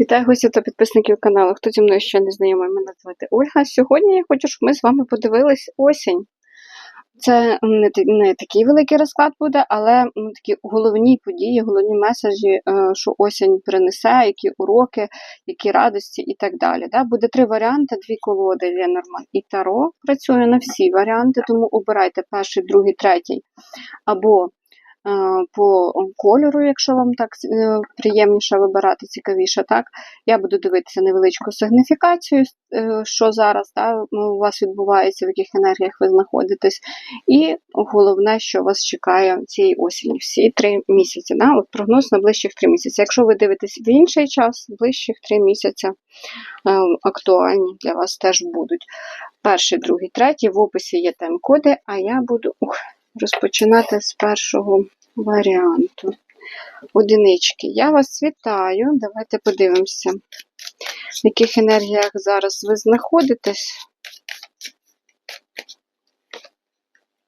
Вітаю гостів та підписників каналу. Хто зі мною ще не знайомий, мене звати Ольга. Сьогодні я хочу, щоб ми з вами подивились осінь. Це не, не такий великий розклад буде, але ну, такі головні події, головні меседжі, е, що осінь принесе, які уроки, які радості і так далі. Да? Буде три варіанти, дві колоди Ленорман і Таро. Працює на всі варіанти, тому обирайте перший, другий, третій або по кольору, якщо вам так е, приємніше вибирати, цікавіше, так? Я буду дивитися невеличку сигніфікацію, е, що зараз да, у вас відбувається, в яких енергіях ви знаходитесь. І головне, що вас чекає цієї осені, всі три місяці. Да? От прогноз на ближчих три місяці. Якщо ви дивитесь в інший час, ближчих три місяці е, актуальні для вас теж будуть. Перший, другий, третій. В описі є тайм-коди, а я буду розпочинати з першого варіанту. Одинички. Я вас вітаю. Давайте подивимося, в яких енергіях зараз ви знаходитесь.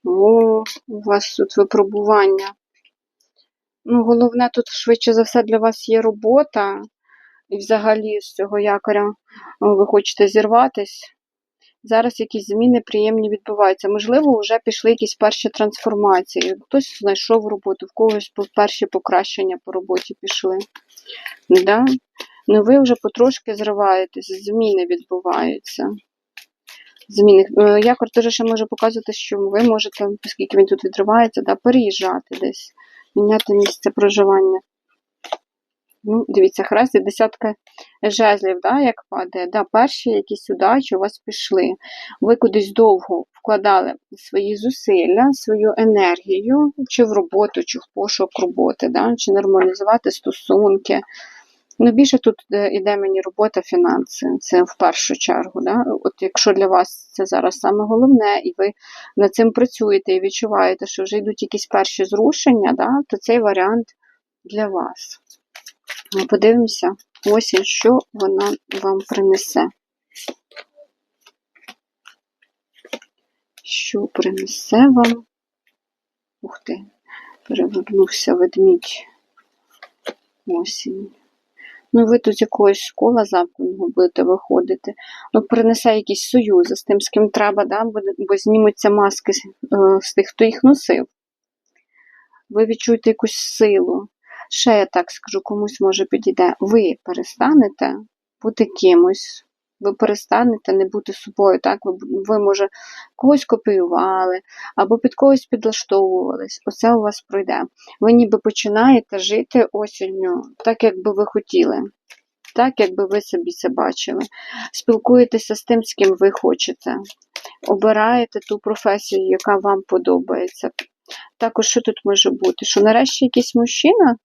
О, у вас тут випробування. Ну, головне, тут швидше за все для вас є робота, і взагалі з цього якоря ви хочете зірватись. Зараз якісь зміни приємні відбуваються. Можливо, вже пішли якісь перші трансформації. Хтось знайшов роботу, в когось перші покращення по роботі пішли. Да? Ну ви вже потрошки зриваєтесь, зміни відбуваються. Зміни. Е, Якор ще може показувати, що ви можете, оскільки він тут відривається, да, переїжджати десь, міняти місце проживання. Ну, дивіться, хрест і десятка жезлів, да, як падає. Да, перші якісь удачі у вас пішли. Ви кудись довго вкладали свої зусилля, свою енергію, чи в роботу, чи в пошук роботи, да, чи нормалізувати стосунки. Ну, більше тут е, іде мені робота, фінанси. Це в першу чергу. Да? От якщо для вас це зараз саме головне, і ви над цим працюєте і відчуваєте, що вже йдуть якісь перші зрушення, да? то цей варіант для вас. Подивимося, осінь, що вона вам принесе. Що принесе вам? Ух ти, перевернувся ведмідь. Осінь. Ну, ви тут з якогось кола замкненого будете виходити. Ну, принесе якісь союзи з тим, з ким треба, да? бо, бо знімуться маски з, е, з тих, хто їх носив. Ви відчуєте якусь силу. Ще я так скажу, комусь може підійде. Ви перестанете бути кимось. Ви перестанете не бути собою, так? Ви, ви, може, когось копіювали, або під когось підлаштовувались. Оце у вас пройде. Ви ніби починаєте жити осінню, так, як би ви хотіли, так, як би ви собі це бачили. Спілкуєтеся з тим, з ким ви хочете. Обираєте ту професію, яка вам подобається. Також, що тут може бути? Що нарешті якийсь мужчина,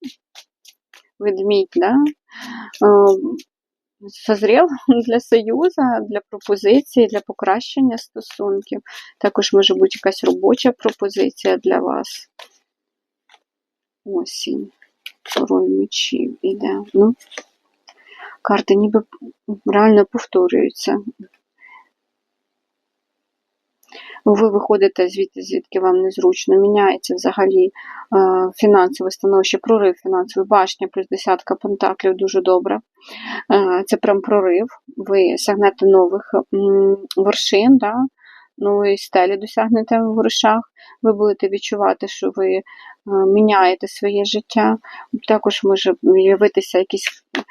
ведмідь, да? е, созрів для союзу, для пропозиції, для покращення стосунків. Також може бути якась робоча пропозиція для вас. Осінь. Король мечів іде. Ну, карти ніби реально повторюються. Ви виходите звідти, звідки вам незручно, міняється взагалі е, фінансове становище, прорив фінансовий, башня плюс десятка пентаклів дуже добре. Е, Це прям прорив. Ви сягнете нових вершин, да? нової стелі досягнете в грошах. Ви будете відчувати, що ви е, міняєте своє життя. Також може з'явитися якийсь е,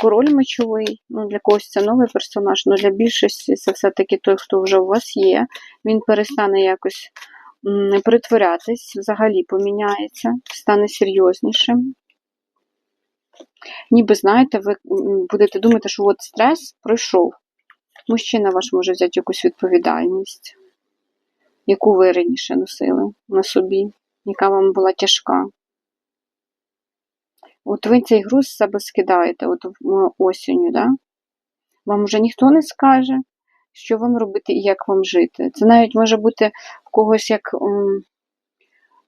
король мечовий. Ну, для когось це новий персонаж, але для більшості це все-таки той, хто вже у вас є. Він перестане якось притворятись, взагалі поміняється, стане серйознішим. Ніби знаєте, ви будете думати, що от стрес пройшов. Мужчина ваш може взяти якусь відповідальність, яку ви раніше носили на собі, яка вам була тяжка. От ви цей груз з себе скидаєте от в- осінню, да? вам вже ніхто не скаже, що вам робити і як вам жити. Це навіть може бути в когось як м,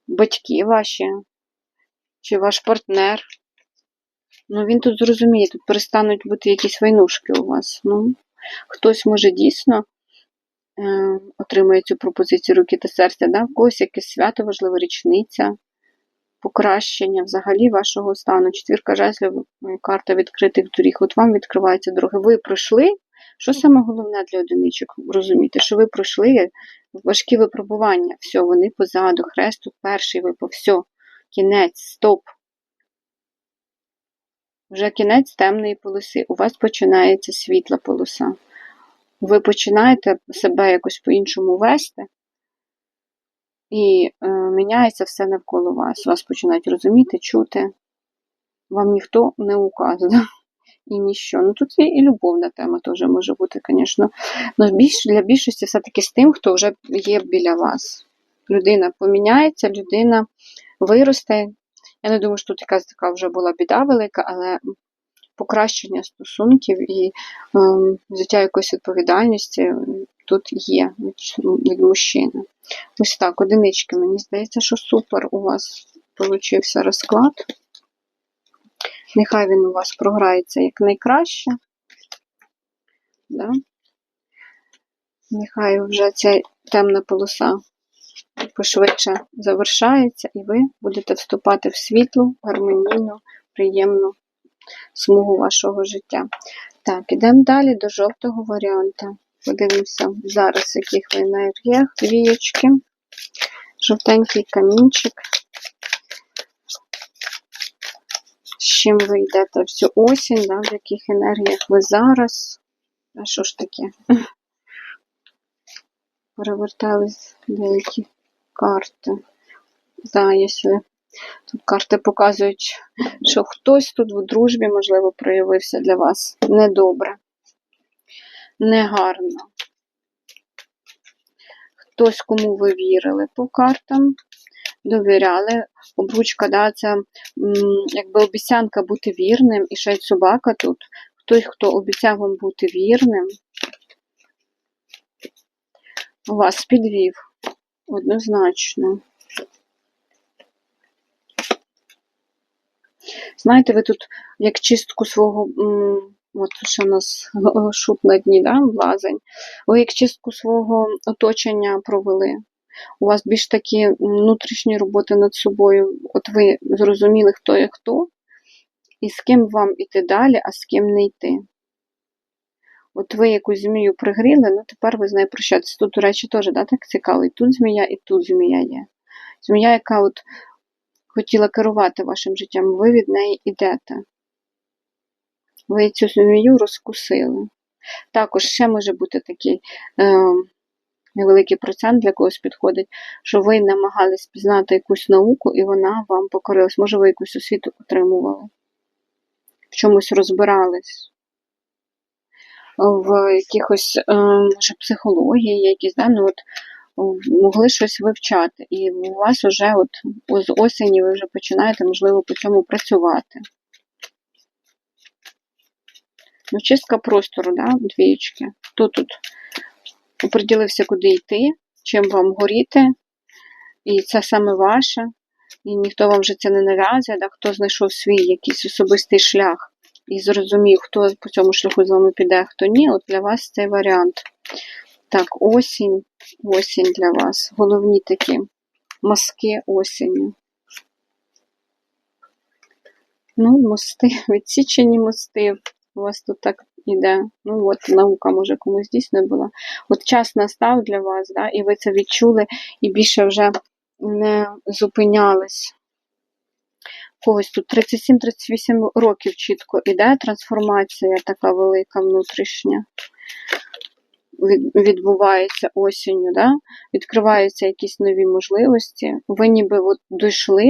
батьки ваші, чи ваш партнер. Ну, він тут зрозуміє, тут перестануть бути якісь войнушки у вас. Ну, хтось може дійсно е, отримує цю пропозицію руки та серця, да? в когось якесь свято, важлива річниця. Покращення взагалі вашого стану. Четвірка жезлів, карта відкритих доріг. От вам відкриваються дороги. Ви пройшли. Що саме головне для одиничок? Розумієте, що ви пройшли важкі випробування. Все, вони позаду. Хрест тут перший випав. Все, кінець, стоп. Вже кінець темної полоси. У вас починається світла полоса. Ви починаєте себе якось по-іншому вести, і е, міняється все навколо вас. Вас починають розуміти, чути. Вам ніхто не указує. І ніщо. Ну тут є і любовна тема теж може бути, звісно. Ну, більш, для більшості все-таки з тим, хто вже є біля вас. Людина поміняється, людина виросте. Я не думаю, що тут якась така вже була біда велика, але покращення стосунків і взяття якоїсь відповідальності тут є від, мужчини. Ось так, одинички. Мені здається, що супер у вас получився розклад. Нехай він у вас програється як найкраще. Да? Нехай вже ця темна полоса пошвидше завершається, і ви будете вступати в світлу, гармонійну, приємну смугу вашого життя. Так, ідемо далі до жовтого варіанта. Подивимося зараз, яких ви енергіях. Двієчки, жовтенький камінчик. З чим ви йдете всю осінь, да, в яких енергіях ви зараз. А що ж таке? Перевертались деякі карти. Да, тут карти показують, що хтось тут в дружбі, можливо, проявився для вас недобре, негарно. Хтось, кому ви вірили по картам, довіряли. Обручка, да, це якби обіцянка бути вірним, і ще й собака тут. Хтось, хто обіцяв вам бути вірним, вас підвів однозначно. Знаєте, ви тут як чистку свого, м, от що у нас шут на дні, да, влазень, ви як чистку свого оточення провели. У вас більш такі внутрішні роботи над собою. От ви зрозуміли, хто є хто, і з ким вам іти далі, а з ким не йти. От ви якусь змію пригріли, ну тепер ви з нею прощаєтесь. Тут, до речі, теж да, так цікаво. І тут змія, і тут змія є. Змія, яка от хотіла керувати вашим життям, ви від неї йдете. Ви цю змію розкусили. Також ще може бути такий е, невеликий процент для когось підходить, що ви намагались пізнати якусь науку, і вона вам покорилась. Може, ви якусь освіту отримували, в чомусь розбирались в якихось е, може, психології, якісь, да, ну, от, могли щось вивчати. І у вас вже от з осені ви вже починаєте, можливо, по цьому працювати. Ну, чистка простору, да, двієчки. Хто тут оприділився, куди йти, чим вам горіти, і це саме ваше, і ніхто вам вже це не нав'язує, да, хто знайшов свій якийсь особистий шлях і зрозумів, хто по цьому шляху з вами піде, хто ні, от для вас цей варіант. Так, осінь, осінь для вас. Головні такі мазки осені. Ну, мости, відсічені мости. У вас тут так іде. Ну, от наука, може, комусь дійсно була. От час настав для вас, да, і ви це відчули, і більше вже не зупинялись когось тут 37-38 років чітко іде трансформація така велика внутрішня. Відбувається осінню, да? відкриваються якісь нові можливості. Ви ніби от дійшли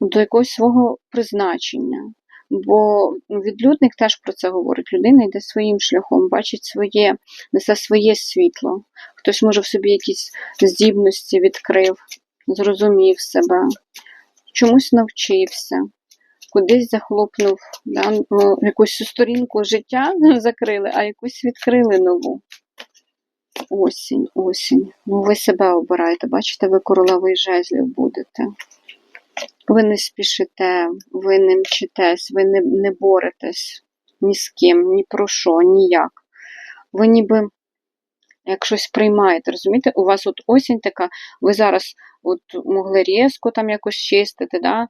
до якогось свого призначення. Бо відлюдник теж про це говорить. Людина йде своїм шляхом, бачить своє, несе своє світло. Хтось може в собі якісь здібності відкрив, зрозумів себе чомусь навчився, кудись захлопнув, да? ну, якусь сторінку життя закрили, а якусь відкрили нову. Осінь, осінь. Ну, ви себе обираєте, бачите, ви королевий жезлів будете. Ви не спішите, ви не мчитесь, ви не, не боретесь ні з ким, ні про що, ніяк. Ви ніби як щось приймаєте, розумієте? У вас от осінь така, ви зараз от могли різко там якось чистити, да? е,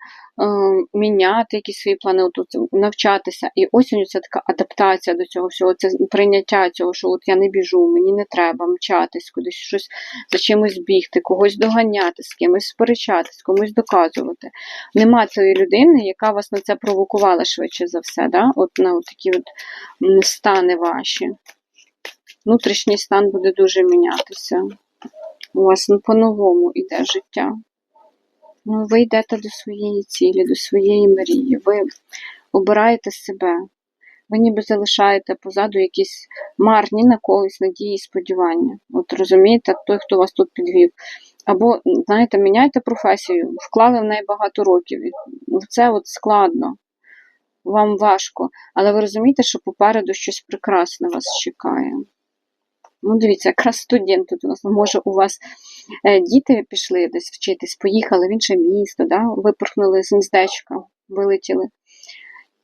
міняти якісь свої плани, от, от, навчатися. І осінь це така адаптація до цього всього, це прийняття цього, що от я не біжу, мені не треба мчатись, кудись щось за чимось бігти, когось доганяти, з кимось сперечатись, комусь доказувати. Нема цієї людини, яка вас на це провокувала швидше за все, да? от на такі от стани ваші. Внутрішній стан буде дуже мінятися. У вас ну, по-новому йде життя. Ну, ви йдете до своєї цілі, до своєї мрії. Ви обираєте себе. Ви ніби залишаєте позаду якісь марні на когось надії і сподівання. От розумієте, той, хто вас тут підвів. Або, знаєте, міняйте професію, вклали в неї багато років. І Це от складно, вам важко. Але ви розумієте, що попереду щось прекрасне вас чекає. Ну, дивіться, якраз студент тут у нас. Може, у вас е, діти пішли десь вчитись, поїхали в інше місто, да? випорхнули з гніздечка, вилетіли.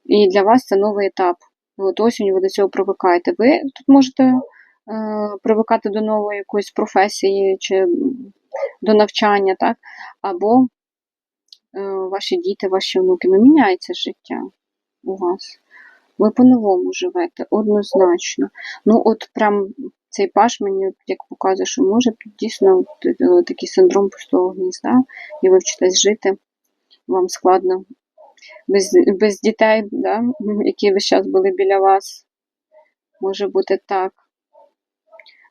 І для вас це новий етап. От осінь ви до цього привикаєте. Ви тут можете е, привикати до нової якоїсь професії чи до навчання, так? або е, ваші діти, ваші внуки. Ну, міняється життя у вас. Ви по-новому живете, однозначно. Ну, от прям цей паш мені як показує, що може тут дійсно е, такий синдром пустого гнізда, і ви вчитесь жити, вам складно. Без, без дітей, да, які весь час були біля вас. Може бути так.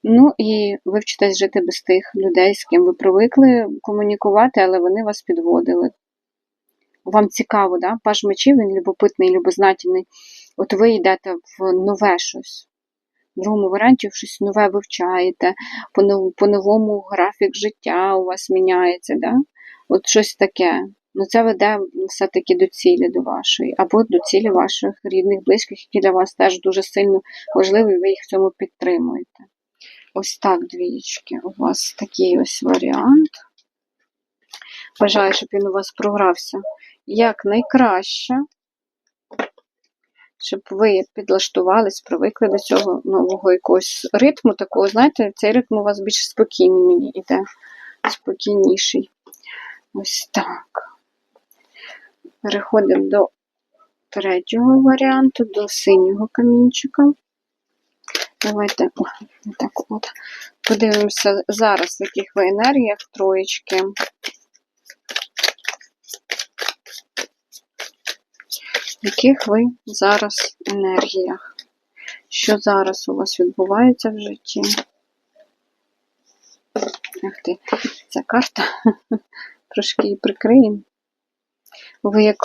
Ну і ви вчитесь жити без тих людей, з ким ви привикли комунікувати, але вони вас підводили. Вам цікаво, да? Паж мечів, він любопитний, любознательний. От ви йдете в нове щось. В другому варіанті щось нове вивчаєте, по-нов- по-новому графік життя у вас міняється, да? От щось таке. Ну, це веде все-таки до цілі до вашої, або до цілі ваших рідних, близьких, які для вас теж дуже сильно важливі, ви їх в цьому підтримуєте. Ось так, двієчки, у вас такий ось варіант. Бажаю, щоб він у вас програвся як найкраще, щоб ви підлаштувались, привикли до цього нового якогось ритму, такого, знаєте, цей ритм у вас більш спокійний мені йде, спокійніший. Ось так. Переходимо до третього варіанту, до синього камінчика. Давайте, о, так от. Подивимося зараз, в яких ви енергіях троєчки. Яких ви зараз енергіях? Що зараз у вас відбувається в житті? Ах ти, ця карта трошки її прикриємо. Ви як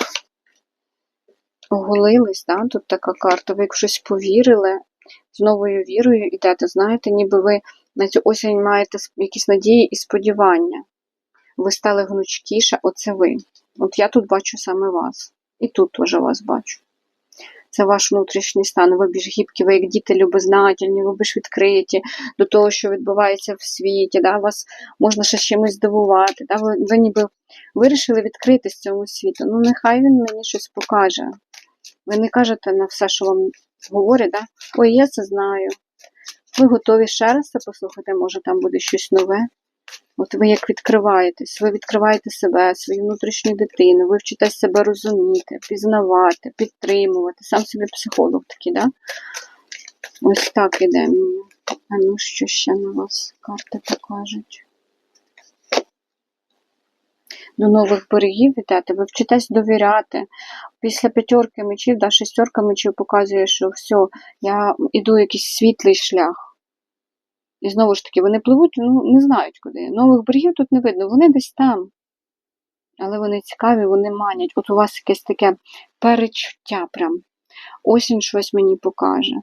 оголились, да? тут така карта, ви як щось повірили, з новою вірою йдете, знаєте, ніби ви на цю осінь маєте якісь надії і сподівання. Ви стали гнучкіше, оце ви. От я тут бачу саме вас. І тут теж вас бачу. Це ваш внутрішній стан. Ви більш гібкі, ви як діти любознательні, ви більш відкриті до того, що відбувається в світі. Да? Вас можна ще чимось здивувати. Да? Ви, ви ніби вирішили відкритись цьому світу. Ну, нехай він мені щось покаже. Ви не кажете на все, що вам говорять, да? ой, я це знаю. Ви готові ще раз це послухати, може там буде щось нове. От ви як відкриваєтесь, ви відкриваєте себе, свою внутрішню дитину, ви вчитесь себе розуміти, пізнавати, підтримувати. Сам собі психолог такий, да? Ось так іде мені. А ну що ще на вас карти покажуть? До нових берегів йдете, ви вчитесь довіряти. Після п'ятерки мечів, да, шестерка мечів показує, що все, я іду якийсь світлий шлях. І знову ж таки, вони пливуть, ну, не знають куди. Нових берегів тут не видно, вони десь там. Але вони цікаві, вони манять. От у вас якесь таке перечуття прям. Осінь щось мені покаже.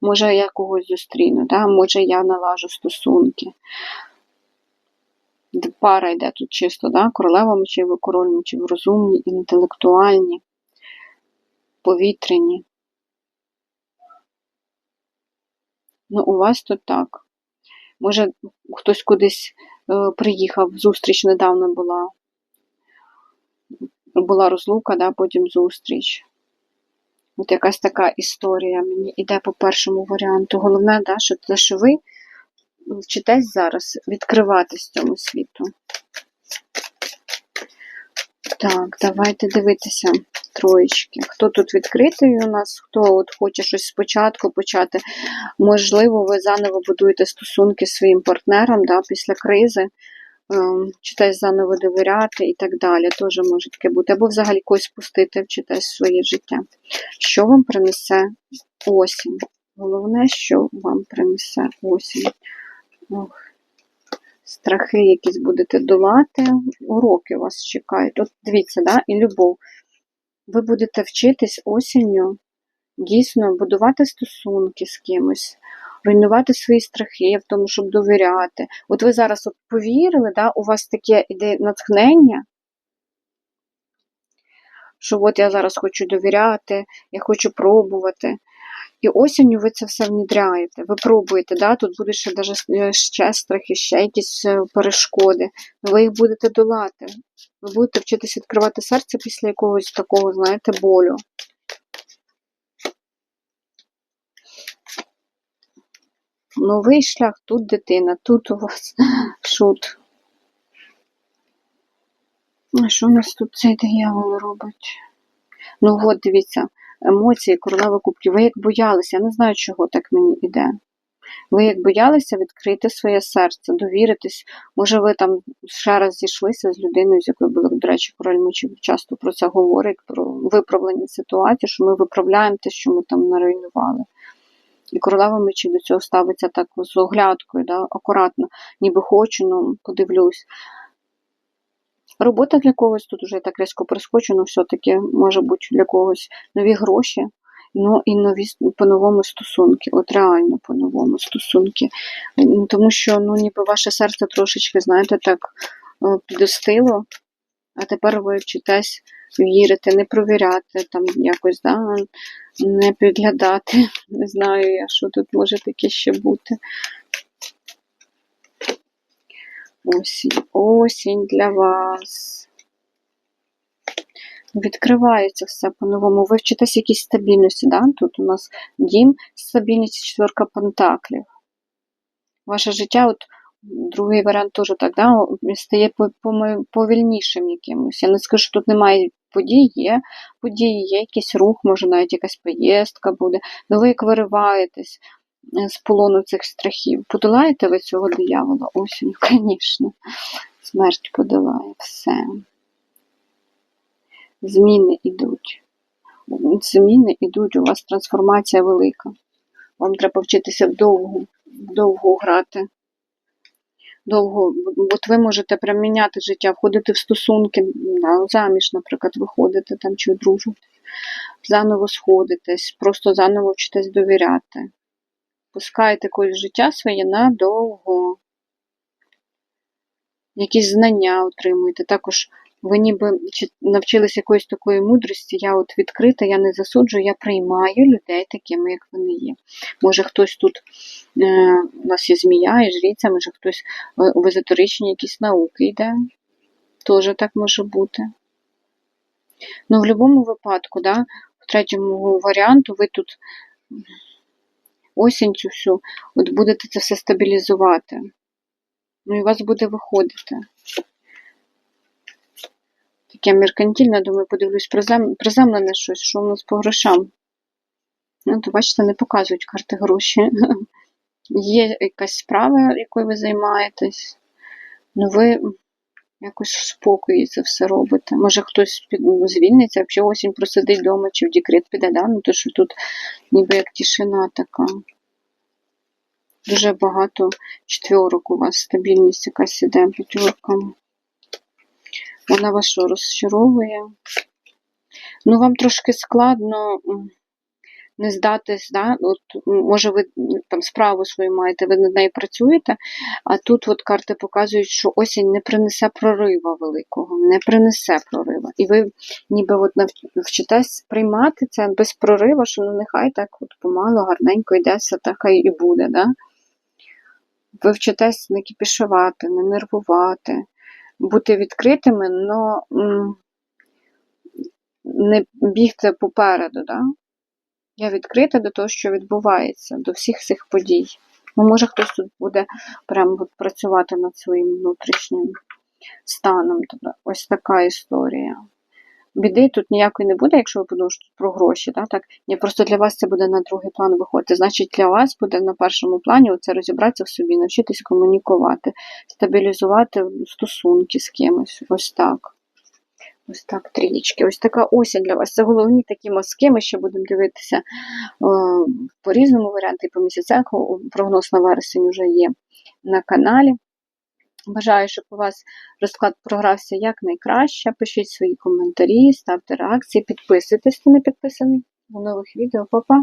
Може, я когось зустріну, да? може я налажу стосунки. Пара йде тут чисто, да? королева мечів король мечів, розумні, інтелектуальні, повітряні. Ну, у вас тут так. Може, хтось кудись е, приїхав, зустріч недавно була. Була розлука, да, потім зустріч. От якась така історія мені іде по першому варіанту. Головне, да, що те, що ви вчитесь зараз відкриватись цьому світу. Так, давайте дивитися троєчки. Хто тут відкритий у нас? Хто от хоче щось спочатку почати? Можливо, ви заново будуєте стосунки з своїм партнером да, після кризи, ем, вчитесь заново довіряти і так далі. Теж може таке бути. Або взагалі когось пустити, в своє життя. Що вам принесе осінь? Головне, що вам принесе осінь. Ох. Страхи якісь будете долати, уроки вас чекають. От дивіться, да? і любов. Ви будете вчитись осінню дійсно будувати стосунки з кимось, руйнувати свої страхи в тому, щоб довіряти. От ви зараз от повірили, да? у вас таке іде натхнення, що от я зараз хочу довіряти, я хочу пробувати. І осінню ви це все внідряєте, ви пробуєте, да? тут буде ще, даже, ще страхи, ще якісь е, перешкоди. Ви їх будете долати. Ви будете вчитись відкривати серце після якогось такого, знаєте, болю. Новий шлях, тут дитина, тут у вас шут. А що у нас тут цей диявол робить? Ну, от, дивіться, емоції, королева кубків. Ви як боялися, я не знаю, чого так мені йде. Ви як боялися відкрити своє серце, довіритись. Може, ви там ще раз зійшлися з людиною, з якою були, до речі, король мечів часто про це говорить, про виправлення ситуації, що ми виправляємо те, що ми там наруйнували. І королева мечі до цього ставиться так з оглядкою, да, акуратно, ніби хочу, ну подивлюсь. Робота для когось тут вже так різко прискочено, все-таки може бути для когось нові гроші, ну і нові по-новому стосунки. От реально по-новому стосунки. Тому що, ну, ніби ваше серце трошечки, знаєте, так підостило, а тепер ви вчитесь вірити, не провіряти, там якось, да, не підглядати. Не знаю я, що тут може таке ще бути. Осінь, осінь для вас. Відкривається все по-новому. Ви вчитесь якійсь стабільності, да? Тут у нас дім, стабільність, четверка пентаклів. Ваше життя, от другий варіант теж так, да? стає повільнішим якимось. Я не скажу, що тут немає подій, є події, є якийсь рух, може навіть якась поїздка буде. Ну ви як вириваєтесь, з полону цих страхів. Подолаєте ви цього диявола? Осінь, звісно. Смерть подолає все. Зміни йдуть. Зміни йдуть, у вас трансформація велика. Вам треба вчитися вдовго, вдовго грати. Довго, от ви можете прям міняти життя, входити в стосунки, заміж, наприклад, виходити там чи одружуватись, заново сходитесь, просто заново вчитесь довіряти пускаєте когось життя своє надовго. Якісь знання отримуєте. Також ви ніби навчилися якоїсь такої мудрості, я от відкрита, я не засуджую, я приймаю людей такими, як вони є. Може, хтось тут, е, у нас є змія і жріця, може хтось в езотеричні якісь науки йде. Теж так може бути. Ну, в будь-якому випадку, да, в третьому варіанту, ви тут осінь цю всю, от будете це все стабілізувати. Ну і у вас буде виходити. Таке меркантильне, думаю, подивлюсь, призем... приземлене щось, що у нас по грошам. Ну, то, бачите, не показують карти гроші. Є якась справа, якою ви займаєтесь, ну ви якось в спокої це все робите. Може хтось під... звільниться, взагалі осінь просидить вдома чи в декрет піде, да? ну то що тут ніби як тишина така. Дуже багато четверок у вас, стабільність якась іде п'ятерка. Вона вас що розчаровує. Ну, вам трошки складно не здатись, да? От, може, ви там справу свою маєте, ви над нею працюєте, а тут от карти показують, що осінь не принесе прорива великого, не принесе прорива. І ви ніби от навчитесь приймати це без прорива, що ну нехай так от помало, гарненько йде, так і буде. Да? Ви вчитесь не кіпішувати, не нервувати, бути відкритими, але не бігти попереду. Да? Я відкрита до того, що відбувається, до всіх цих подій. Ну, може, хтось тут буде прямо от працювати над своїм внутрішнім станом. Тобто, ось така історія. Біди тут ніякої не буде, якщо ви подумаєте про гроші. Да? Так? Ні, просто для вас це буде на другий план виходити. Значить, для вас буде на першому плані це розібратися в собі, навчитись комунікувати, стабілізувати стосунки з кимось. Ось так. Ось так, трієчки. Ось така осінь для вас. Це головні такі мазки. Ми ще будемо дивитися е, по різному варіанту, і по місяцях. Прогноз на вересень вже є на каналі. Бажаю, щоб у вас розклад програвся якнайкраще. Пишіть свої коментарі, ставте реакції, підписуйтесь, хто не підписаний. До нових відео, Па-па!